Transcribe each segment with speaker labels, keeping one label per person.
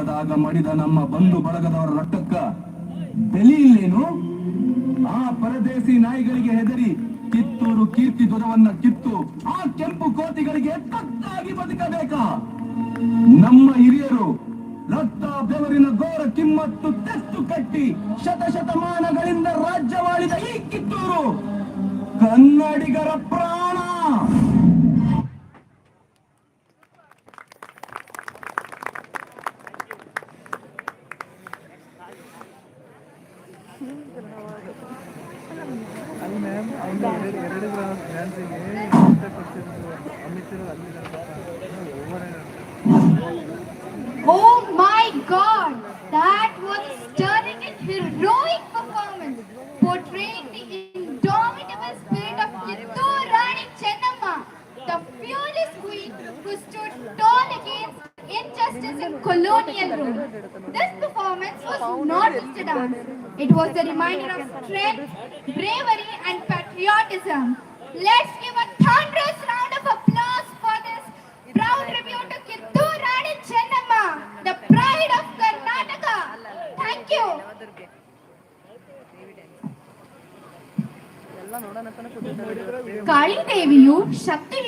Speaker 1: ಯುದ್ಧದಾಗ ಮಡಿದ ನಮ್ಮ ಬಂಧು ಬಳಗದವರ ರಕ್ತಕ್ಕ ಬೆಲಿ ಆ ಪರದೇಸಿ ನಾಯಿಗಳಿಗೆ ಹೆದರಿ ಕಿತ್ತೂರು ಕೀರ್ತಿ ಧ್ವಜವನ್ನ ಕಿತ್ತು ಆ ಕೆಂಪು ಕೋತಿಗಳಿಗೆ ತಕ್ಕಾಗಿ ಬದುಕಬೇಕಾ. ನಮ್ಮ ಹಿರಿಯರು ರಕ್ತ ಬೆವರಿನ ಗೋರ ಕಿಮ್ಮತ್ತು ತೆಸ್ತು ಕಟ್ಟಿ ಶತಶತಮಾನಗಳಿಂದ ರಾಜ್ಯವಾಳಿದ ಈ ಕಿತ್ತೂರು ಕನ್ನಡಿಗರ ಪ್ರಾಣ.
Speaker 2: お
Speaker 3: ಕಾಳಿದೇವಿಯು ಶಕ್ತಿ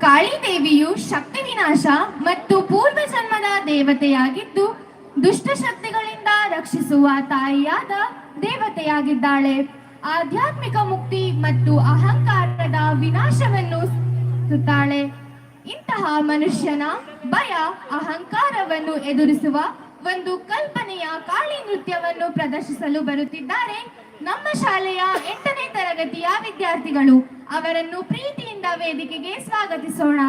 Speaker 2: ಕಾಳಿ
Speaker 3: ದೇವಿಯು ಶಕ್ತಿ ವಿನಾಶ ಮತ್ತು ಪೂರ್ವ ಜನ್ಮದ ದೇವತೆಯಾಗಿದ್ದು ದುಷ್ಟ ಶಕ್ತಿಗಳಿಂದ ರಕ್ಷಿಸುವ ತಾಯಿಯಾದ ದೇವತೆಯಾಗಿದ್ದಾಳೆ. ಆಧ್ಯಾತ್ಮಿಕ ಮುಕ್ತಿ ಮತ್ತು ಅಹಂಕಾರದ ವಿನಾಶವನ್ನು ಸುತ್ತಾಳೆ. ಇಂತಹ ಮನುಷ್ಯನ ಭಯ ಅಹಂಕಾರವನ್ನು ಎದುರಿಸುವ ಒಂದು ಕಲ್ಪನೆಯ ಕಾಳಿ ನೃತ್ಯವನ್ನು ಪ್ರದರ್ಶಿಸಲು ಬರುತ್ತಿದ್ದಾರೆ ನಮ್ಮ ಶಾಲೆಯ ಎಂಟನೇ ತರಗತಿಯ ವಿದ್ಯಾರ್ಥಿಗಳು. ಅವರನ್ನು ಪ್ರೀತಿಯಿಂದ ವೇದಿಕೆಗೆ ಸ್ವಾಗತಿಸೋಣ.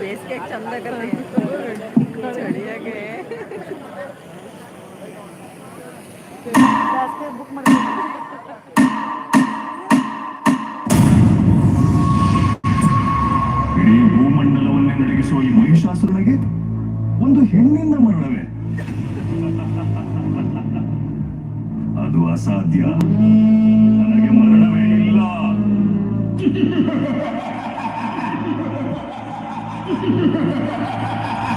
Speaker 2: ಬೇಸಿಗೆ ಚಂದ
Speaker 1: ಶಾಸನಾಗಿ ಒಂದು ಹೆಣ್ಣಿನ ಮರಣವೇ? ಅದು ಅಸಾಧ್ಯ. ನನಗೆ ಮರಣವೇ ಇಲ್ಲ. Ha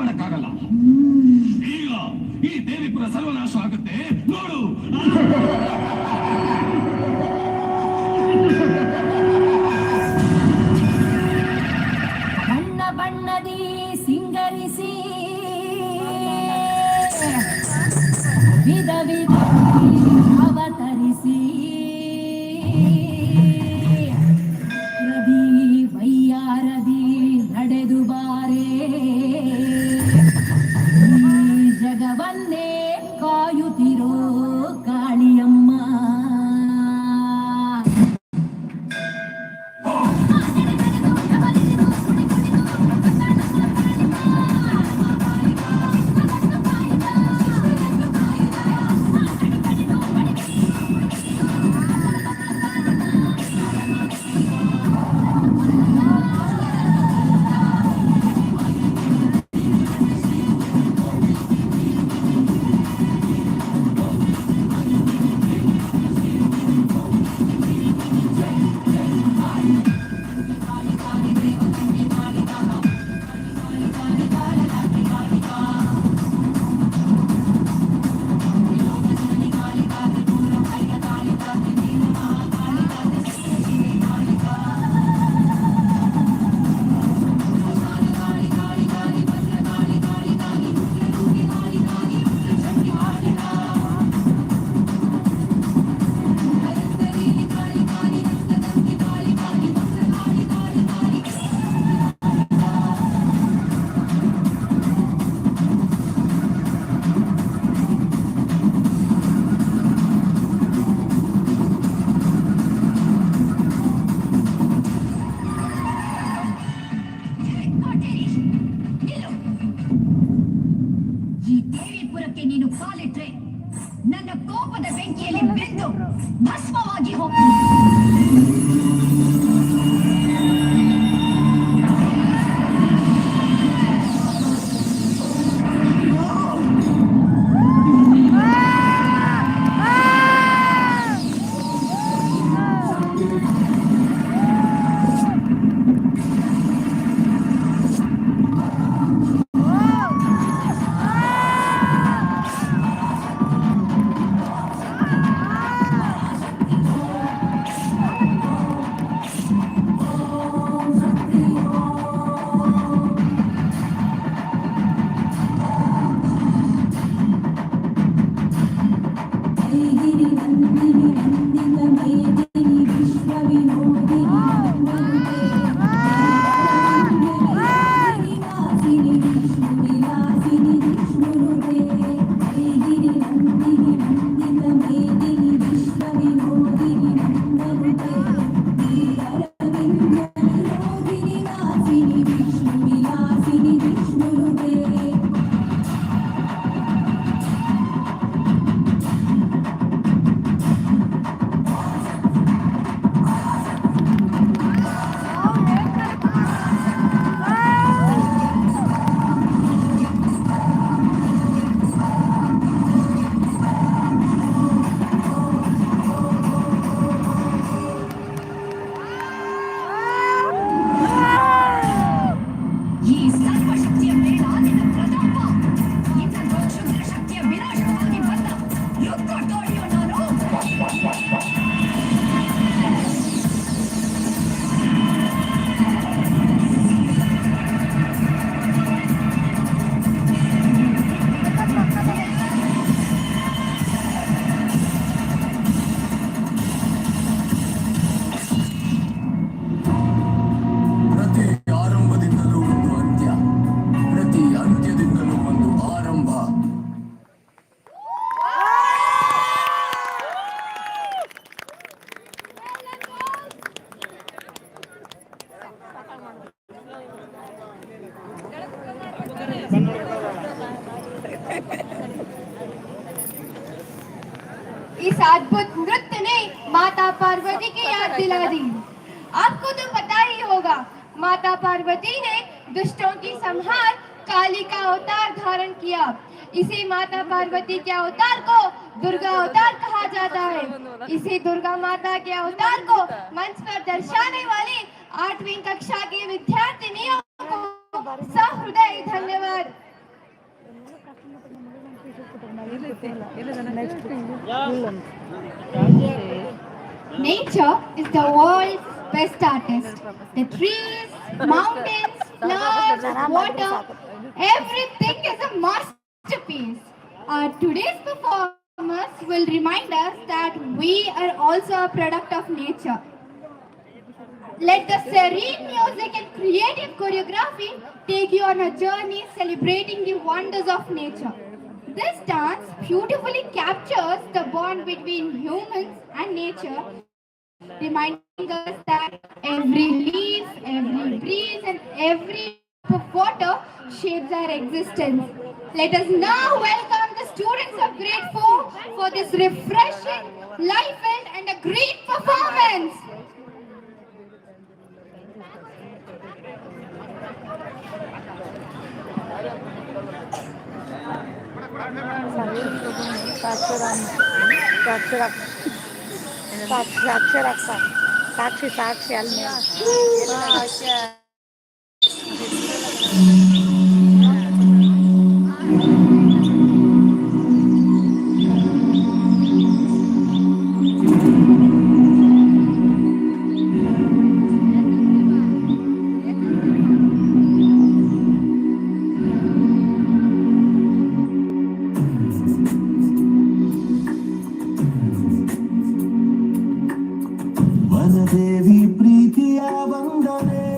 Speaker 1: ಮಾಡಕ್ಕಾಗಲ್ಲ. ಈಗ ಈ ದೇವಿಪುರ ಸರ್ವನಾಶ ಆಗುತ್ತೆ. ನೋಡು.
Speaker 4: ಬಣ್ಣ ಬಣ್ಣದಿ ಸಿಂಗರಿಸಿ. ವಿಧ ವಿಧ.
Speaker 5: one day ഹരിഗിരി നന്ദിനി നന്ദിതമേ पार्वती ने दुष्टों की संहार काली का अवतार धारण किया। इसी माता पार्वती के अवतार को दुर्गा अवतार कहा जाता है।
Speaker 2: इसी दुर्गा माता के अवतार को मंच पर दर्शाने वाली आठवीं कक्षा की विद्यार्थिनियों को सहृदय धन्यवाद। Nature is the world's best artist. The trees, mountains, flowers, water, everything is a masterpiece. Our today's performers will remind us that we are also a product of nature. Let the serene music and creative choreography take you on a journey celebrating the wonders of nature. This dance beautifully captures the bond between humans and nature, reminding us that every leaf, every breeze, and every drop of water shapes our existence. Let us now welcome the students of Grade 4 for this refreshing, life and a great performance.
Speaker 6: సాక్షి సాక్షి అల్మే
Speaker 7: ವನದೇವಿ ಪ್ರೀತಿಯ ವಂದನೆ.